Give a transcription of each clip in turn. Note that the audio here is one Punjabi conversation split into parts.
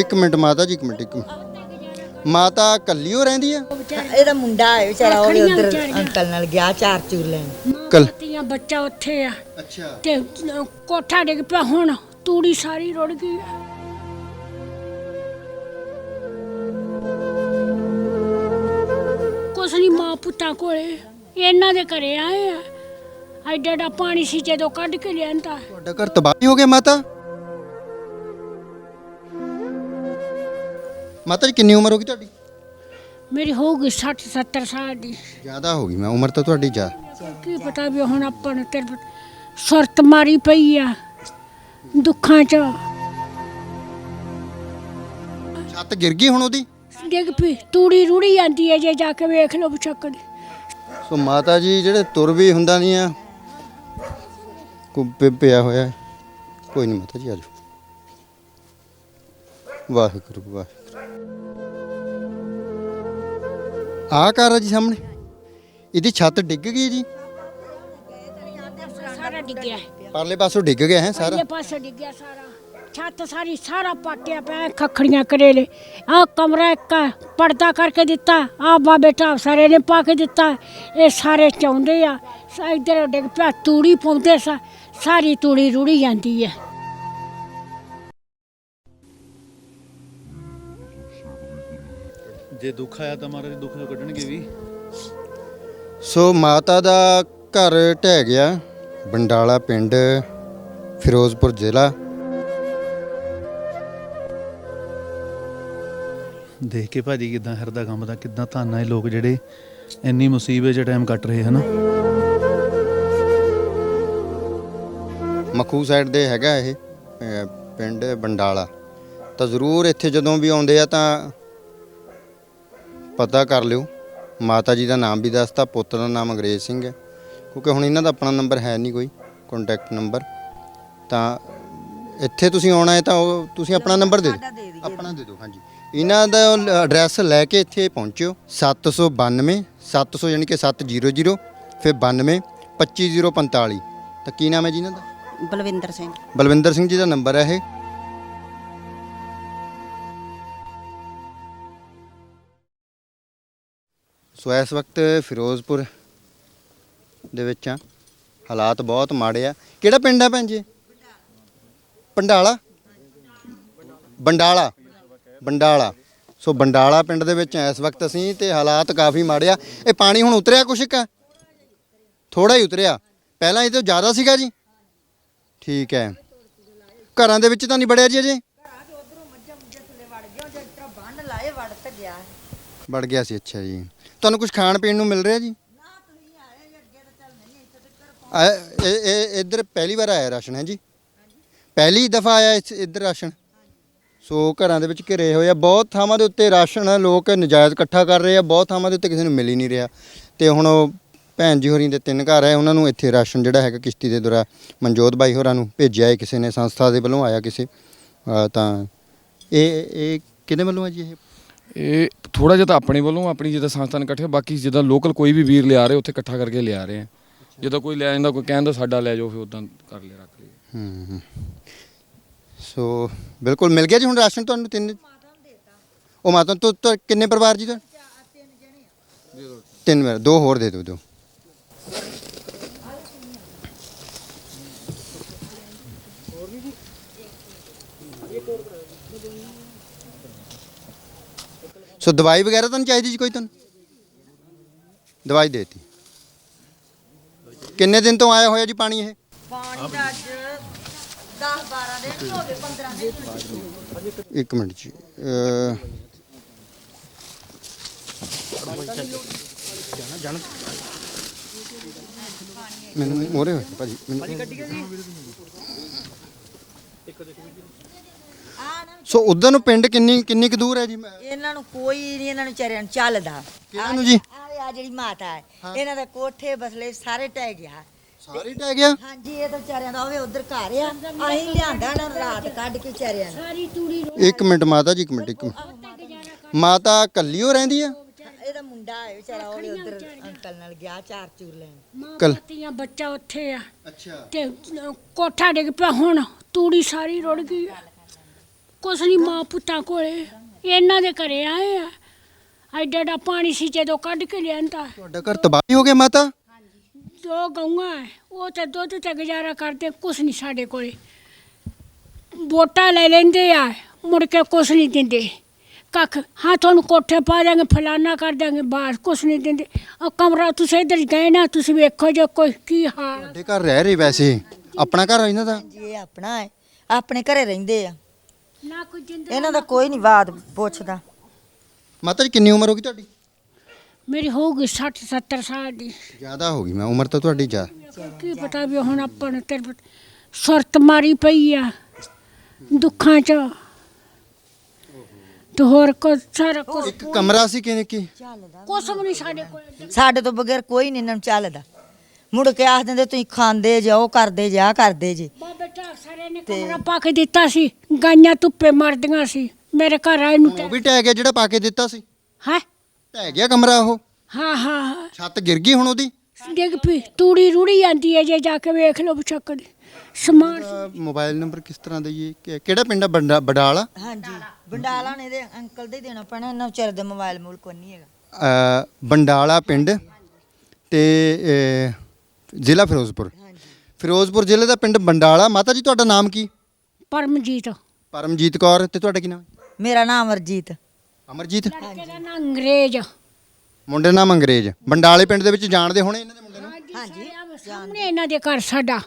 ਇੱਕ ਮਿੰਟ ਮਾਤਾ ਜੀ ਇੱਕ ਮਿੰਟ ਇੱਕ ਮਿੰਟ। ਮਾਤਾ ਕੱਲੀ ਹੋ ਰਹਿੰਦੀ ਆ? ਇਹਦਾ ਮੁੰਡਾ ਹੈ ਵਿਚਾਰਾ ਉਹ ਉਧਰ। ਅੰਕਲ ਨਾਲ ਗਿਆ ਚਾਰ ਚੂਰ ਲੈਣ ਕੱਲ ਤੀਆਂ ਬੱਚਾ ਉੱਥੇ ਆ। ਅੱਛਾ। ਤੇ ਕੋਠਾ ਡਿੱਗ ਪਿਆ ਹੁਣ ਤੂੜੀ ਸਾਰੀ ਰੁੜ ਗਈ ਆ। ਕੁਛ ਨਹੀਂ ਮਾਂ ਪੁੱਤਾਂ ਕੋਲੇ ਇਹਨਾਂ ਦੇ ਘਰੇ ਆਏ ਆ। ਐਡਾ ਐਡਾ ਪਾਣੀ ਸੀ ਜਦੋਂ ਕੱਢ ਕੇ ਲਿਆਂਦਾ। ਤੁਹਾਡਾ ਘਰ ਤਬਾਹੀ ਹੋ ਗਿਆ ਮਾਤਾ? ਮਾਤਾ ਜੀ ਕਿੰਨੀ ਉਮਰ ਹੋ ਗਈ ਤੁਹਾਡੀ? ਮੇਰੀ ਹੋਊਗੀ 60 70 ਸਾਲ ਦੀ। ਜ਼ਿਆਦਾ ਹੋ ਗਈ ਮੈਂ ਉਮਰ ਤਾਂ ਤੁਹਾਡੀ ਜਾ ਕੀ ਪਤਾ ਵੀ ਹੁਣ ਆਪਾਂ ਨੂੰ ਤੇਰੇ ਸੁਰਤ ਮਾਰੀ ਪਈ ਆ ਦੁੱਖਾਂ 'ਚ। ਛੱਤ ਗਿਰ ਗਈ ਹੁਣ ਉਹਦੀ? ਡਿੱਗ ਪਈ ਤੂੜੀ ਰੁੜੀ ਜਾਂਦੀ ਹੈ ਜੇ ਜਾ ਕੇ ਵੇਖ ਲਓ ਬਚਕ ਸੋ ਮਾਤਾ ਜੀ ਜਿਹੜੇ ਤੁਰ ਵੀ ਹੁੰਦਾ ਨਹੀਂ ਆ ਕੁੱਪੇ ਪਿਆ ਹੋਇਆ ਹੈ। ਕੋਈ ਨਹੀਂ ਮਾਤਾ ਜੀ ਆ ਜਾਓ। ਵਾਹਿਗੁਰੂ ਵਾਹਿਗੁਰੂ। ਆ ਘਰ ਆ ਜੀ ਸਾਹਮਣੇ। ਇਹਦੀ ਛੱਤ ਡਿੱਗ ਗਈ ਜੀ। ਸਾਰਾ ਡਿੱਗਿਆ ਪਰਲੇ ਪਾਸੋਂ ਡਿੱਗ ਗਿਆ ਹੈ ਸਾਰਾ। ਇਹ ਪਾਸੇ ਡਿੱਗਿਆ ਸਾਰਾ। ਛੱਤ ਸਾਰੀ ਸਾਰਾ ਪਾਟਿਆ ਪਿਆ ਖਖੜੀਆਂ ਕਰੇਲੇ। ਆ ਕਮਰਾ ਇੱਕ ਪਰਦਾ ਕਰਕੇ ਦਿੱਤਾ। ਆ ਬਾਬੇ ਢਾਬ ਸਾਰੇ ਨੇ ਪਾ ਕੇ ਦਿੱਤਾ। ਇਹ ਸਾਰੇ ਚਾਹੁੰਦੇ ਆ। ਇੱਧਰ ਡਿੱਗ ਪਿਆ ਤੂੜੀ ਪਾਉਂਦੇ ਸਾ। ਸਾਰੀ ਤੂੜੀ ਰੁੜੀ ਜਾਂਦੀ ਹੈ। ਜੇ ਦੁੱਖ ਆਇਆ ਤਾਂ ਮਹਾਰਾਜ ਦੁੱਖ ਤੋਂ ਕੱਢਣਗੇ ਵੀ। ਸੋ ਮਾਤਾ ਦਾ ਘਰ ਢਹਿ ਗਿਆ ਬੰਡਾਲਾ ਪਿੰਡ ਫਿਰੋਜ਼ਪੁਰ ਜ਼ਿਲ੍ਹਾ। ਦੇਖ ਕੇ ਭਾਜੀ ਕਿਦਾਂ ਹਿਰਦਾ ਕੰਬਦਾ ਕਿਦਾਂ ਧੰਨ ਆਏ ਲੋਕ ਜਿਹੜੇ ਇੰਨੀ ਮੁਸੀਬਤ 'ਚ ਟਾਈਮ ਕੱਟ ਰਹੇ ਹਨ। ਮਖੂ ਸਾਈਡ ਦੇ ਹੈਗਾ ਇਹ ਅਹ ਪਿੰਡ ਬੰਡਾਲਾ। ਤਾਂ ਜ਼ਰੂਰ ਇੱਥੇ ਜਦੋਂ ਵੀ ਆਉਂਦੇ ਆ ਤਾਂ ਪਤਾ ਕਰ ਲਿਓ। ਮਾਤਾ ਜੀ ਦਾ ਨਾਮ ਵੀ ਦੱਸਤਾ ਪੁੱਤ ਦਾ ਨਾਮ ਅੰਗਰੇਜ਼ ਸਿੰਘ ਹੈ। ਕਿਉਂਕਿ ਹੁਣ ਇਹਨਾਂ ਦਾ ਆਪਣਾ ਨੰਬਰ ਹੈ ਨਹੀਂ ਕੋਈ ਕੰਟੈਕਟ ਨੰਬਰ ਤਾਂ ਇੱਥੇ ਤੁਸੀਂ ਆਉਣਾ ਹੈ ਤਾਂ ਉਹ ਤੁਸੀਂ ਆਪਣਾ ਨੰਬਰ ਦੇ ਦਿਓ। ਆਪਣਾ ਦੇ ਦਿਓ ਹਾਂਜੀ। ਇਹਨਾਂ ਦਾ ਐਡਰੈਸ ਲੈ ਕੇ ਇੱਥੇ ਪਹੁੰਚਿਓ। 792 700 ਯਾਨੀ ਕਿ 700 ਫਿਰ 92 25045 ਤਾਂ ਕੀ ਨਾਮ ਹੈ ਜੀ ਇਹਨਾਂ ਦਾ? ਬਲਵਿੰਦਰ ਸਿੰਘ। ਬਲਵਿੰਦਰ ਸਿੰਘ ਜੀ ਦਾ ਨੰਬਰ ਹੈ ਇਹ। ਸੋ ਇਸ ਵਕਤ ਫਿਰੋਜ਼ਪੁਰ ਦੇ ਵਿੱਚ ਆ। ਹਾਲਾਤ ਬਹੁਤ ਮਾੜੇ ਆ। ਕਿਹੜਾ ਪਿੰਡ ਆ ਭੈਣ ਜੀ? ਪੰਡਾਲਾ ਬੰਡਾਲਾ ਬੰਡਾਲਾ ਸੋ ਬੰਡਾਲਾ ਪਿੰਡ ਦੇ ਵਿੱਚ ਇਸ ਵਕਤ ਅਸੀਂ ਤੇ ਹਾਲਾਤ ਕਾਫੀ ਮਾੜੇ ਆ। ਇਹ ਪਾਣੀ ਹੁਣ ਉਤਰਿਆ ਕੁਛ ਕਾ ਥੋੜਾ ਹੀ ਉਤਰਿਆ। ਪਹਿਲਾਂ ਇਹ ਤੋਂ ਜ਼ਿਆਦਾ ਸੀਗਾ ਜੀ। ਠੀਕ ਹੈ। ਘਰਾਂ ਦੇ ਵਿੱਚ ਤਾਂ ਨਹੀਂ ਬੜਿਆ ਜੀ ਅਜੇ? ਬੰਨ ਲਾਏ ਵੜ ਤੇ ਗਿਆ। ਵੜ ਗਿਆ ਸੀ। ਅੱਛਾ ਜੀ। ਤੁਹਾਨੂੰ ਕੁਝ ਖਾਣ ਪੀਣ ਨੂੰ ਮਿਲ ਰਿਹਾ ਜੀ? ਆ, ਇਹ ਇਹ ਇੱਧਰ ਪਹਿਲੀ ਵਾਰ ਆਇਆ ਰਾਸ਼ਨ ਹੈ ਜੀ? ਪਹਿਲੀ ਦਫਾ ਆਇਆ ਇਸ- ਇੱਧਰ ਰਾਸ਼ਨ। ਸੋ ਘਰਾਂ ਦੇ ਵਿੱਚ ਘਿਰੇ ਹੋਏ ਆ। ਬਹੁਤ ਥਾਵਾਂ ਦੇ ਉੱਤੇ ਰਾਸ਼ਨ ਲੋਕ ਨਜਾਇਜ਼ ਇਕੱਠਾ ਕਰ ਰਹੇ ਆ। ਬਹੁਤ ਥਾਵਾਂ ਦੇ ਉੱਤੇ ਕਿਸੇ ਨੂੰ ਮਿਲ ਹੀ ਨਹੀਂ ਰਿਹਾ। ਤੇ ਹੁਣ ਉਹ ਭੈਣ ਜੀ ਹੋਰੀ ਦੇ ਤਿੰਨ ਘਰ ਹੈ ਉਹਨਾਂ ਨੂੰ ਇੱਥੇ ਰਾਸ਼ਨ ਜਿਹੜਾ ਹੈਗਾ ਕਿਸ਼ਤੀ ਦੇ ਦੁਆਰਾ ਮਨਜੋਤ ਬਾਈ ਹੋਰਾਂ ਨੂੰ ਭੇਜਿਆ ਹੈ ਕਿਸੇ ਨੇ ਸੰਸਥਾ ਦੇ ਵੱਲੋਂ ਆਇਆ ਕਿਸੇ। ਅ, ਤਾਂ ਇਹ ਇਹ ਕਿਹਦੇ ਵੱਲੋਂ ਹੈ ਜੀ ਇਹ? ਇਹ ਥੋੜਾ ਜਿਹਾ ਤਾਂ ਆਪਣੇ ਵੱਲੋਂ ਆਪਣੀ ਜਿੱਦਾਂ ਸੰਸਥਾਨ ਇਕੱਠੇ ਬਾਕੀ ਜਿੱਦਾਂ ਲੋਕਲ ਕੋਈ ਵੀ ਵੀਰ ਲਿਆ ਰਹੇ, ਉੱਥੇ ਇਕੱਠਾ ਕਰਕੇ ਲਿਆ ਰਹੇ ਆ। ਜਦੋਂ ਕੋਈ ਲੈ ਜਾਂਦਾ, ਕੋਈ ਕਹਿੰਦਾ ਸਾਡਾ ਲੈ ਜਾਓ, ਫਿਰ ਉਦਾਂ ਕਰ ਲਿਆ, ਰੱਖ ਲਿਆ। ਹੂੰ ਹੂੰ। ਸੋ, ਬਿਲਕੁਲ ਮਿਲ ਗਿਆ ਜੀ ਹੁਣ ਰਾਸ਼ਨ ਤੁਹਾਨੂੰ ਤਿੰਨ? ਉਹ ਮਾਤਾ, ਤੋਂ ਤੋਂ, ਕਿੰਨੇ ਪਰਿਵਾਰ ਜੀ ਤੁਹਾਡੇ ਤਿੰਨ ਮੇਰ, ਦੋ ਹੋਰ ਦੇ ਦਿਓ ਦਿਓ ਸੋ ਦਵਾਈ ਵਗੈਰਾ ਤਾਂ ਨਹੀਂ ਚਾਹੀਦੀ ਜੀ ਕੋਈ ਤੁਹਾਨੂੰ ਦਵਾਈ ਦੇਤੀ ਕਿੰਨੇ ਦਿਨ ਤੋਂ ਆਇਆ ਹੋਇਆ ਜੀ ਪਾਣੀ ਇਹ ਪਾਣੀ ਦਾ ਅੱਜ 10 12 ਦਿਨ ਹੋ ਗਏ 15 ਦਿਨ ਇੱਕ ਮਿੰਟ ਜੀ ਅਹ ਮੈਨੂੰ ਮੋਰੇ ਹੋਏ ਭਾਜੀ ਮੈਨੂੰ ਸੋ ਉਧਰ ਨੂੰ ਪਿੰਡ ਕਿੰਨੀ ਕਿੰਨੀ ਕੁ ਦੂਰ ਹੈ ਜੀ? ਮੈਂ ਇਹਨਾਂ ਨੂੰ ਕੋਈ ਨਹੀਂ ਇਹਨਾਂ ਨੂੰ ਚਾਰਿਆਂ ਨੂੰ ਚੱਲਦਾ। ਕਿਹਨਾਂ ਨੂੰ ਜੀ ਆ ਜਿਹੜੀ ਮਾਤਾ ਹੈ। ਇਹਨਾਂ ਦੇ ਕੋਠੇ ਬਸਲੇ ਸਾਰੇ ਟਹਿ ਗਿਆ। ਸਾਰੀ ਟਹਿ ਗਿਆ? ਹਾਂਜੀ ਇਹ ਤਾਂ ਚਾਰਿਆਂ ਦਾ ਹੋਵੇ ਉਧਰ ਘਰ ਆ। ਅਸੀਂ ਲਿਆਂਦਾ ਨਾ ਰਾਤ ਕੱਢ ਕੇ ਚਾਰਿਆਂ ਨੂੰ। ਸਾਰੀ ਤੂੜੀ ਇੱਕ ਮਿੰਟ ਮਾਤਾ ਜੀ ਇੱਕ ਮਿੰਟ ਇੱਕ ਮਿੰਟ। ਮਾਤਾ ਕੱਲੀ ਹੋ ਰਹਿੰਦੀ ਆ? ਇਹਦਾ ਮੁੰਡਾ ਹੈ ਵਿਚਾਰਾ ਉਹ ਵੀ ਉਧਰ ਅੰਕਲ ਨਾਲ ਗਿਆ ਚਾਰ ਚੂਰ ਲੈਣ। ਕੱਲ- ਤੀਆਂ ਬੱਚਾ ਉੱਥੇ ਆ। ਅੱਛਾ। ਤੇ ਅਹ, ਕੋਠਾ ਡਿੱਗ ਪਿਆ ਹੁਣ ਤੂੜੀ ਸਾਰੀ ਰੁੜ ਗਈ ਆ। ਕੁਛ ਨਹੀਂ ਮਾਂ ਪੁੱਤਾਂ ਕੋਲੇ। ਇਹਨਾਂ ਦੇ ਘਰੇ ਆਏ ਆ। ਐਡਾ ਐਡਾ ਪਾਣੀ ਸੀ ਜਦੋਂ ਕੱਢ ਕੇ ਲਿਆਂਦਾ। ਤੁਹਾਡਾ ਘਰ ਤਬਾਹੀ ਹੋ ਗਿਆ ਮਾਤਾ? ਦੋ ਗਊਆਂ ਹੈ, ਉਹ ਤੇ ਦੁੱਧ ਤੇ ਗੁਜ਼ਾਰਾ ਕਰਦੇ ਕੁਛ ਨਹੀਂ ਸਾਡੇ ਕੋਲੇ। ਵੋਟਾਂ ਲੈ ਲੈਂਦੇ ਆ ਮੁੜ ਕੇ ਕੁਛ ਨਹੀਂ ਦਿੰਦੇ। ਕੱਖ ਹਾਂ ਤੁਹਾਨੂੰ ਕੋਠੇ ਪਾ ਦਾਂਗੇ ਫਲਾਨਾ ਕਰ ਦਾਂਗੇ ਬਾਹਰ ਕੁਛ ਨਹੀਂ ਦਿੰਦੇ। ਉਹ ਕਮਰਾ ਤੁਸੀਂ ਇੱਧਰ ਗਏ ਨਾ ਤੁਸੀਂ ਵੇਖੋ ਜੇ ਕੋਈ ਕੀ ਹਾਲ। ਤੁਹਾਡੇ ਘਰ ਰਹਿ ਰਹੇ ਵੈਸੇ? ਆਪਣਾ ਘਰ ਆ ਇਹਨਾਂ ਦਾ? ਜੀ ਇਹ ਆਪਣਾ ਹੈ ਆਪਣੇ ਘਰੇ ਰਹਿੰਦੇ ਆ। ਨਾ ਕੋਈ ਜਿੰਦਾ ਇਹਨਾਂ ਦਾ ਕੋਈ ਨਹੀਂ ਬਾਤ ਪੁੱਛਦਾ। ਮਾਤਾ ਜੀ ਕਿੰਨੀ ਉਮਰ ਹੋ ਗਈ ਤੁਹਾਡੀ? ਮੇਰੀ ਹੋਊਗੀ 60 70 ਸਾਲ ਦੀ। ਜ਼ਿਆਦਾ ਹੋ ਗਈ ਮੈਂ ਉਮਰ ਤਾਂ ਤੁਹਾਡੀ ਜਾ ਕੀ ਪਤਾ ਵੀ ਹੁਣ ਆਪਾਂ ਨੂੰ ਤੇਰੇ ਸੁਰਤ ਮਾਰੀ ਪਈ ਆ ਦੁੱਖਾਂ ਚ। ਤੇ ਹੋਰ ਕੋ ਸਾਰਾ ਕੁਛ ਇੱਕ ਕਮਰਾ ਸੀ ਕਿਨੇ ਕੀ? ਕੁਛ ਵੀ। ਨਹੀਂ ਸਾਡੇ ਕੋਲ। ਸਾਡੇ ਤੋਂ ਬਗੈਰ ਕੋਈ ਨਹੀਂ ਇਹਨਾਂ ਨੂੰ ਚੱਲਦਾ। ਮੁੜ ਕੇ ਆਖ ਦਿੰਦੇ ਤੁਸੀਂ ਖਾਂਦੇ ਜਾਓ ਕਰਦੇ ਜਾ ਕਰਦੇ ਜੀ। ਬਾਬੇ ਢਾਕ ਸਾਰੇ ਨੇ ਕਮਰਾ ਪਾ ਕੇ ਦਿੱਤਾ ਸੀ। ਗਾਈਆਂ ਧੁੱਪੇ ਮਰਦੀਆਂ ਸੀ। ਮੇਰੇ ਘਰ ਆਏ ਨੂੰ ਉਹ ਵੀ ਟਹਿ ਗਿਆ ਜਿਹੜਾ ਪਾ ਕੇ ਦਿੱਤਾ ਸੀ। ਹੈ? ਟਹਿ ਗਿਆ ਕਮਰਾ ਉਹ। ਹਾਂ ਹਾਂ ਹਾਂ। ਛੱਤ ਗਿਰ ਗਈ ਹੁਣ ਉਹਦੀ? ਡਿੱਗ ਪਈ। ਤੂੜੀ ਰੁੜੀ ਜਾਂਦੀ ਹੈ ਜੇ ਜਾ ਕੇ ਵੇਖ ਲਓ ਬਚਕ ਦੀ ਸਮਾਨ ਮੋਬਾਈਲ ਨੰਬਰ ਕਿਸ ਤਰ੍ਹਾਂ ਦਾ ਜੀ? ਕਿ- ਕਿਹੜਾ ਪਿੰਡ ਆ? ਬੰਡਾ ਬਡਾਲਾ? ਹਾਂਜੀ। ਬੰਡਾਲਾ ਨੇ ਦੇ ਅੰਕਲ ਦੇ ਦੇਣਾ ਪੈਣਾ। ਇਹਨਾਂ ਵਿਚਾਰੇ ਦੇ ਮੋਬਾਈਲ ਮੂਲ ਕੋਈ ਨਹੀਂ ਹੈਗਾ। ਬੰਡਾਲਾ ਪਿੰਡ ਤੇ ਜ਼ਿਲ੍ਹਾ ਫਿਰੋਜ਼ਪੁਰ। ਫਿਰੋਜ਼ਪੁਰ ਜ਼ਿਲ੍ਹੇ ਦਾ ਪਿੰਡ ਬੰਡਾਲਾ। ਮਾਤਾ ਜੀ ਤੁਹਾਡਾ ਨਾਮ ਕੀ? ਪਰਮਜੀਤ। ਪਰਮਜੀਤ ਕੌਰ। ਤੇ ਤੁਹਾਡਾ ਕੀ ਨਾਮ? ਮੇਰਾ ਨਾਮ ਅਰਜੀਤ ਅਮਰਜੀਤ? ਲੜਕੇ ਦਾ ਨਾਂ ਅੰਗਰੇਜ਼। ਮੁੰਡੇ ਦਾ ਨਾਮ ਅੰਗਰੇਜ਼। ਬੰਡਾਲੇ ਪਿੰਡ ਦੇ ਵਿੱਚ ਜਾਣਦੇ ਹੋਣੇ ਇਹਨਾਂ ਦੇ ਮੁੰਡੇ ਨੂੰ? ਹਾਂਜੀ ਸਾਹਮਣੇ ਇਹਨਾਂ ਦੇ ਘਰ ਸਾਡਾ।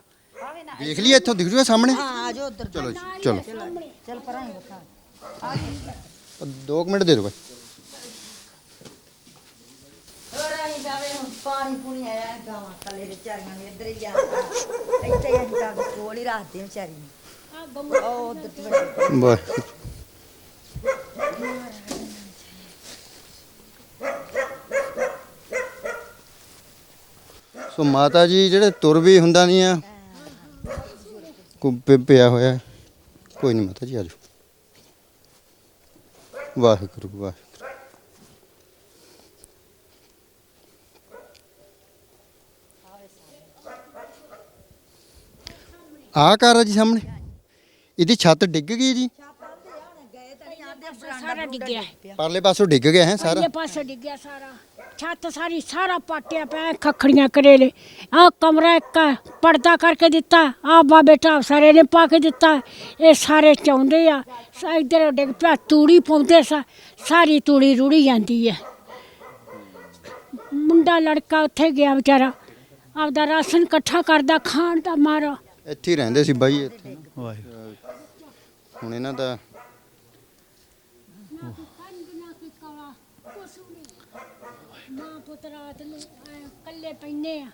ਦੇਖ ਲਈਏ ਇੱਥੋਂ ਦਿਖ ਜੂਗਾ ਸਾਹਮਣੇ? ਹਾਂ ਆਜੋ ਉੱਧਰ। ਚਲੋ ਜੀ ਚਲੋ। ਚੱਲ ਪਰਾਂ ਹੀ ਰੱਖਾਂ 2 ਮਿੰਟ ਦੇ ਦਿਓ ਬਾਈ ਅਸੀਂ ਜਾਵੇ ਹੁਣ ਪਾਣੀ ਪੂਣੀ ਆਇਆ ਗਾਵਾਂ ਕੱਲੇ ਦੇ ਨੇ ਇੱਧਰ ਹੀ ਜਾਂਦਾ ਇੱਥੇ ਹੀ ਅਸੀਂ ਤਾਂ ਕੋਲ ਹੀ ਰੱਖਦੇ ਹਾਂ ਵਿਚਾਰੀ ਨੂੰ। ਉਹ ਉੱਧਰ ਤੇ ਵੱਡੀ ਬਸ। ਸੋ ਮਾਤਾ ਜੀ ਜਿਹੜੇ ਤੁਰ ਵੀ ਹੁੰਦਾ ਨਹੀਂ ਆ ਕੁੱਪੇ ਪਿਆ ਹੋਇਆ। ਹੈ। ਕੋਈ ਨਹੀਂ ਮਾਤਾ ਜੀ ਆਜੋ ਵਾਹਿਗੁਰੂ ਵਾਹਿਗੁਰੂ। ਆ ਘਰ ਆ ਜੀ ਸਾਹਮਣੇ। ਇਹਦੀ ਛੱਤ ਡਿੱਗ ਗਈ ਜੀ। ਸਾਰਾ ਡਿੱਗਿਆ ਹੈ ਪਰਲੇ ਪਾਸੋਂ ਡਿੱਗ ਗਿਆ ਹੈ ਸਾਰਾ। ਇਹ ਪਾਸੇ ਡਿੱਗਿਆ ਸਾਰਾ। ਛੱਤ ਸਾਰੀ ਸਾਰਾ ਪਾਟਿਆ ਪਿਆ ਖਖੜੀਆਂ ਕਰੇਲੇ। ਆ ਕਮਰਾ ਇੱਕ ਪਰਦਾ ਕਰਕੇ ਦਿੱਤਾ। ਆ ਬਾਬੇ ਢਾਬ ਸਾਰੇ ਨੇ ਪਾ ਕੇ ਦਿੱਤਾ। ਇਹ ਸਾਰੇ ਚਾਹੁੰਦੇ ਆ। ਇੱਧਰ ਡਿੱਗ ਪਿਆ ਤੂੜੀ ਪਾਉਂਦੇ ਸਾ। ਸਾਰੀ ਤੂੜੀ ਰੁੜੀ ਜਾਂਦੀ ਹੈ ਮੁੰਡਾ ਲੜਕਾ ਉੱਥੇ ਗਿਆ ਵਿਚਾਰਾ। ਆਪਦਾ ਰਾਸ਼ਨ ਇਕੱਠਾ ਕਰਦਾ ਖਾਣ ਦਾ ਮਾਰਾ। ਇੱਥੇ ਹੀ ਰਹਿੰਦੇ ਸੀ ਬਾਈ ਇੱਥੇ। ਵਾਹਿਗੁਰੂ। ਹੁਣ ਇਹਨਾਂ ਦਾ ਮਾਂ ਪੁੱਤ ਰਾਤ ਨੂੰ ਐਂ ਕੱਲੇ ਪੈਨੇ ਆ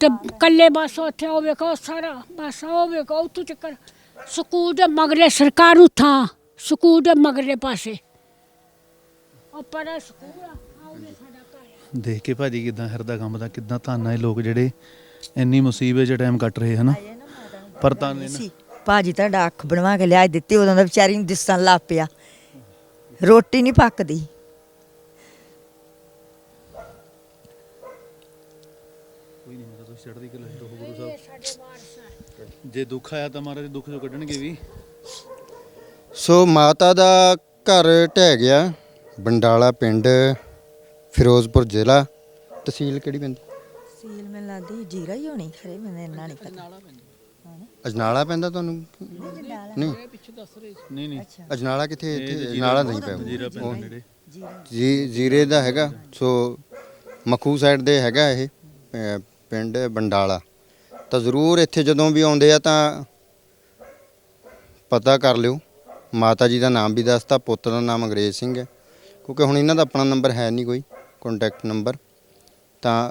ਤੇ ਕੱਲੇ ਬਸ ਉੱਥੇ ਉਹ ਵੇਖੋ ਸਾਰਾ ਬਸ ਉਹ ਵੇਖੋ ਉੱਥੋਂ ਚੱਕਰ। ਸਕੂਲ ਦੇ ਮਗਰੇ ਸਰਕਾਰ ਨੂੰ ਥਾਂ ਸਕੂਲ ਦੇ ਮਗਰੇ ਪਾਸੇ। ਉਹ ਪਰ ਸਕੂਲ ਆ ਆਉਗੇ ਸਾਡਾ ਘਰ ਦੇਖ ਕੇ ਭਾਜੀ ਕਿਦਾਂ ਹਿਰਦਾ ਕੰਬਦਾ ਕਿਦਾਂ ਧੰਨ ਆ ਇਹ ਲੋਕ ਜਿਹੜੇ ਇੰਨੀ ਮੁਸੀਬਤ 'ਚ ਟਾਈਮ ਕੱਟ ਰਹੇ ਹਨਾ? ਪਰ ਤਾਂ ਸੀ ਭਾਜੀ ਤੁਹਾਡਾ ਅੱਖ ਬਣਵਾ ਕੇ ਲਿਆ ਦਿੱਤੀ ਉਦੋਂ ਦਾ ਵਿਚਾਰੀ ਨੂੰ ਦਿਸਣ ਲੱਗ ਪਿਆ। ਰੋਟੀ ਨਹੀਂ ਪੱਕਦੀ। ਕੋਈ ਨਹੀਂ ਹੁੰਦਾ ਤੁਸੀਂ ਚੜ੍ਹਦੀ ਕਲਾ ਰਹੋ ਗੁਰੂ ਇਹ ਸਾਹਿਬ। ਸਾਡੇ ਵਾਰਸ ਆ। ਜੇ ਦੁੱਖ ਆਇਆ ਤਾਂ ਮਹਾਰਾਜ ਦੁੱਖ ਜੋ ਕੱਢਣਗੇ ਵੀ। ਸੋ ਮਾਤਾ ਦਾ ਘਰ ਢਹਿ ਗਿਆ ਬੰਡਾਲਾ ਪਿੰਡ ਫਿਰੋਜ਼ਪੁਰ ਜ਼ਿਲ੍ਹਾ। ਤਹਿਸੀਲ ਕਿਹੜੀ ਪੈਂਦੀ? ਸੀਲ ਮੈਂ ਲਾਦੀ ਜੀਰਾ ਹੀ ਹੋਣੀ ਖਰੇ ਮੈਨੂੰ ਇੰਨਾ ਨਹੀਂ ਪਤਾ। ਅਜਨਾਲਾ ਪੈਂਦਾ ਤੁਹਾਨੂੰ? ਨਹੀਂ। ਨਹੀਂ ਨਹੀਂ। ਅਜਨਾਲਾ ਕਿੱਥੇ ਇੱਥੇ ਅਜਨਾਲਾ ਨਹੀਂ ਨੇੜੇ। ਜੀ ਜ਼ੀਰੇ ਦਾ ਹੈਗਾ। ਸੋ ਮਖੂ ਸਾਈਡ ਦੇ ਹੈਗਾ ਇਹ ਪਿੰਡ ਬੰਡਾਲਾ। ਤਾਂ ਜ਼ਰੂਰ ਇੱਥੇ ਜਦੋਂ ਵੀ ਆਉਂਦੇ ਆ ਤਾਂ ਪਤਾ ਕਰ ਲਿਓ। ਮਾਤਾ ਜੀ ਦਾ ਨਾਮ ਵੀ ਦੱਸਤਾ ਪੁੱਤ ਦਾ ਨਾਮ ਅੰਗਰੇਜ਼ ਸਿੰਘ ਹੈ। ਕਿਉਂਕਿ ਹੁਣ ਇਹਨਾਂ ਦਾ ਆਪਣਾ ਨੰਬਰ ਹੈ ਨਹੀਂ ਕੋਈ ਕੰਟੈਕਟ ਨੰਬਰ ਤਾਂ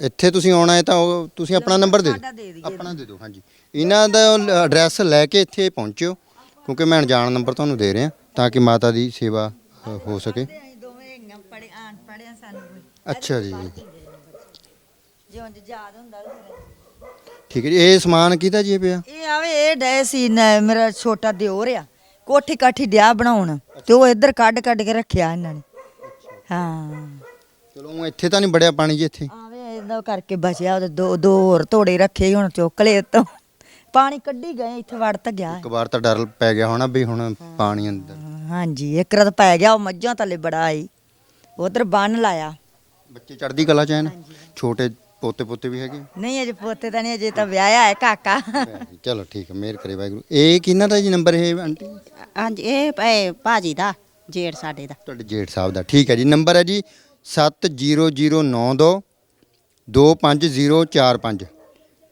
ਇੱਥੇ ਤੁਸੀਂ ਆਉਣਾ ਹੈ ਤਾਂ ਉਹ ਤੁਸੀਂ ਆਪਣਾ ਨੰਬਰ ਦੇ ਸਾਡਾ ਦੇ ਦਿਓ। ਆਪਣਾ ਦੇ ਦਿਓ ਹਾਂਜੀ। ਇਹਨਾਂ ਦਾ ਐਡਰੈਸ ਲੈ ਕੇ ਇੱਥੇ ਪਹੁੰਚਿਓ ਕਿਉਂਕਿ ਮੈਂ ਅਣਜਾਣ ਨੰਬਰ ਤੁਹਾਨੂੰ ਦੇ ਰਿਹਾ ਤਾਂ ਕਿ ਮਾਤਾ ਦੀ ਸੇਵਾ ਅ, ਹੋ ਸਕੇ। ਅਸੀਂ ਦੋਵੇਂ ਹੈਗੀਆਂ ਪੜੇ ਆਣ ਪੜਿਆ ਸਾਨੂੰ ਕੋਈ। ਅੱਛਾ ਜੀ। ਜਿਉਂ ਯਾਦ ਹੁੰਦਾ ਤਾਂ ਫਿਰ। ਠੀਕ ਹੈ ਜੀ ਇਹ ਸਮਾਨ ਕਿਹਦਾ ਜੀ ਇਹ ਪਿਆ? ਇਹ ਆਵੇ ਇਹ ਡੇ ਸੀ ਨ- ਮੇਰਾ ਛੋਟਾ ਦਿਓਰ ਆ। ਕੋਠੀ ਕਾਠੀ ਡਿਆ ਬਣਾਉਣ ਤੇ ਉਹ ਇੱਧਰ ਕੱਢ ਕੱਢ ਕੇ ਰੱਖਿਆ ਇਹਨਾਂ ਨੇ। ਹਾਂ। ਚਲੋ ਊਂ ਇੱਥੇ ਤਾਂ ਨਹੀਂ ਬੜਿਆ ਪਾਣੀ ਜੀ ਇੱਥੇ। ਇਹਦਾ ਕਰਕੇ ਬਚਿਆ ਉਹਦੇ ਦੋ ਦੋ ਹੋਰ ਤੋੜੇ ਰੱਖੇ ਹੁਣ ਚੁੱਕ ਲਏ ਤੋਂ ਪਾਣੀ ਕੱਢੀ ਗਏ ਇੱਥੇ ਵੜ ਤਾਂ ਗਿਆ। ਇੱਕ ਵਾਰ ਤਾਂ ਡਰ ਪੈ ਗਿਆ ਹੋਣਾ ਵੀ ਹੁਣ ਪਾਣੀ ਅੰਦਰ। ਹਾਂਜੀ ਇੱਕ ਰਾਤ ਪੈ ਗਿਆ ਉਹ ਮੱਝਾਂ ਥੱਲੇ ਬੜਾ ਆਈ ਉਧਰ ਬੰਨ ਲਾਇਆ। ਬੱਚੇ ਚੜਦੀ ਕਲਾ ਚ ਐਨ ਛੋਟੇ ਪੋਤੇ ਪੋਤੇ ਵੀ ਹੈਗੇ? ਨਹੀਂ ਅਜੇ ਪੋਤੇ ਤਾਂ ਨਹੀਂ ਅਜੇ ਤਾਂ ਵਿਆਹਿਆ ਹੈ ਕਾਕਾ। ਚਲੋ ਠੀਕ ਹੈ ਮਿਹਰ ਕਰੇ ਵਾਹਿਗੁਰੂ। ਇਹ ਕਿਹਨਾਂ ਦਾ ਜੀ ਨੰਬਰ ਇਹ ਆਂਟੀ? ਹਾਂਜੀ ਇਹ ਇਹ ਭਾਜੀ ਦਾ ਜੇਠ ਸਾਡੇ ਦਾ। ਤੁਹਾਡੇ ਜੇਠ ਸਾਹਿਬ ਦਾ। ਠੀਕ ਹੈ ਜੀ ਨੰਬਰ ਹੈ ਜੀ 70092 25045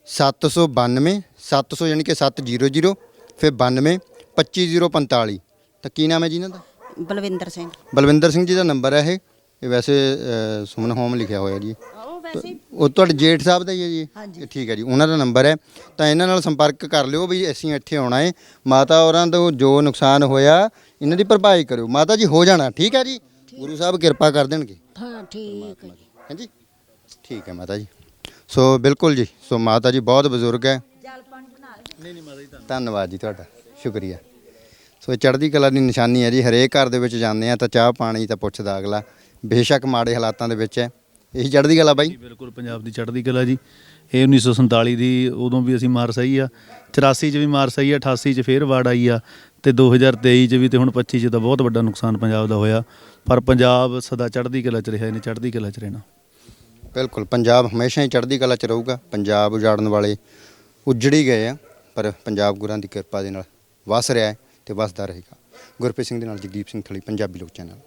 792 700 ਯਾਨੀ ਕਿ 700 ਫਿਰ 92 25045 ਤਾਂ ਕੀ ਨਾਮ ਹੈ ਜੀ ਇਹਨਾਂ ਦਾ? ਬਲਵਿੰਦਰ ਸਿੰਘ। ਬਲਵਿੰਦਰ ਸਿੰਘ ਜੀ ਦਾ ਨੰਬਰ ਹੈ ਇਹ। ਇਹ ਵੈਸੇ ਅ, ਸੁਮਨ ਹੋਮ ਲਿਖਿਆ ਹੋਇਆ ਜੀ। ਉਹ ਵੈਸੇ ਉਹ ਤੁਹਾਡੇ ਜੇਠ ਸਾਹਿਬ ਦਾ ਹੀ ਹੈ ਜੀ। ਇਹ? ਠੀਕ ਹੈ ਜੀ ਉਹਨਾਂ ਦਾ ਨੰਬਰ ਹੈ। ਤਾਂ ਇਹਨਾਂ ਨਾਲ ਸੰਪਰਕ ਕਰ ਲਿਓ ਵੀ ਅਸੀਂ ਇੱਥੇ ਆਉਣਾ ਹੈ। ਮਾਤਾ ਹੋਰਾਂ ਤੋਂ ਜੋ ਨੁਕਸਾਨ ਹੋਇਆ ਇਹਨਾਂ ਦੀ ਭਰਪਾਈ ਕਰਿਓ। ਮਾਤਾ ਜੀ ਹੋ ਜਾਣਾ ਠੀਕ ਹੈ ਜੀ? ਗੁਰੂ ਸਾਹਿਬ ਕਿਰਪਾ ਕਰ ਦੇਣਗੇ। ਹਾਂ ਠੀਕ ਹੈ ਹਾਂਜੀ ਠੀਕ ਹੈ ਮਾਤਾ ਜੀ। ਸੋ ਬਿਲਕੁਲ ਜੀ, ਸੋ ਮਾਤਾ ਜੀ ਬਹੁਤ ਬਜ਼ੁਰਗ ਹੈ। ਧੰਨਵਾਦ ਜੀ ਤੁਹਾਡਾ, ਸ਼ੁਕਰੀਆ। ਸੋ ਇਹ ਚੜ੍ਹਦੀ ਕਲਾ ਦੀ ਨਿਸ਼ਾਨੀ ਹੈ ਜੀ, ਹਰੇਕ ਘਰ ਦੇ ਵਿੱਚ ਜਾਂਦੇ ਆ ਤਾਂ ਚਾਹ ਪਾਣੀ ਤਾਂ ਪੁੱਛਦਾ ਅਗਲਾ। ਬੇਸ਼ੱਕ ਮਾੜੇ ਹਾਲਾਤਾਂ ਦੇ ਵਿੱਚ ਹੈ। ਇਹੀ ਚੜ੍ਹਦੀ ਕਲਾ ਬਾਈ? ਬਿਲਕੁਲ ਪੰਜਾਬ ਦੀ ਚੜ੍ਹਦੀ ਕਲਾ ਜੀ। ਇਹ 1947 ਦੀ ਉਦੋਂ ਵੀ ਅਸੀਂ ਮਾਰ ਸਹੀ ਆ। 84 ਚ ਵੀ ਮਾਰ ਸਹੀ ਆ 88 ਚ ਫੇਰ ਵਾੜ ਆਈ ਆ। ਤੇ 2023 ਚ ਵੀ ਤੇ ਹੁਣ 25 ਚ ਤਾਂ ਬਹੁਤ ਵੱਡਾ ਨੁਕਸਾਨ ਪੰਜਾਬ ਦਾ ਹੋਇਆ। ਪਰ ਪੰਜਾਬ ਸਦਾ ਚੜ੍ਹਦੀ ਕਲਾ ਚ ਰਿਹਾ, ਇਹਨੇ ਚੜ੍ਹਦੀ ਕਲਾ ਚ ਰਹਿਣਾ। ਬਿਲਕੁਲ, ਪੰਜਾਬ ਹਮੇਸ਼ਾ ਹੀ ਚੜ੍ਹਦੀ ਕਲਾ 'ਚ ਰਹੂਗਾ। ਪੰਜਾਬ ਉਜਾੜਨ ਵਾਲੇ ਉਜੜੀ ਗਏ ਆ, ਪਰ ਪੰਜਾਬ ਗੁਰਾਂ ਦੀ ਕਿਰਪਾ ਦੇ ਨਾਲ ਵਸ ਰਿਹਾ ਹੈ ਤੇ ਵਸਦਾ ਰਹੇਗਾ। ਗੁਰਪ੍ਰੀਤ ਸਿੰਘ ਦੇ ਨਾਲ ਜਗਦੀਪ ਸਿੰਘ ਥਲੀ, ਪੰਜਾਬੀ ਲੋਕ ਚੈਨਲ।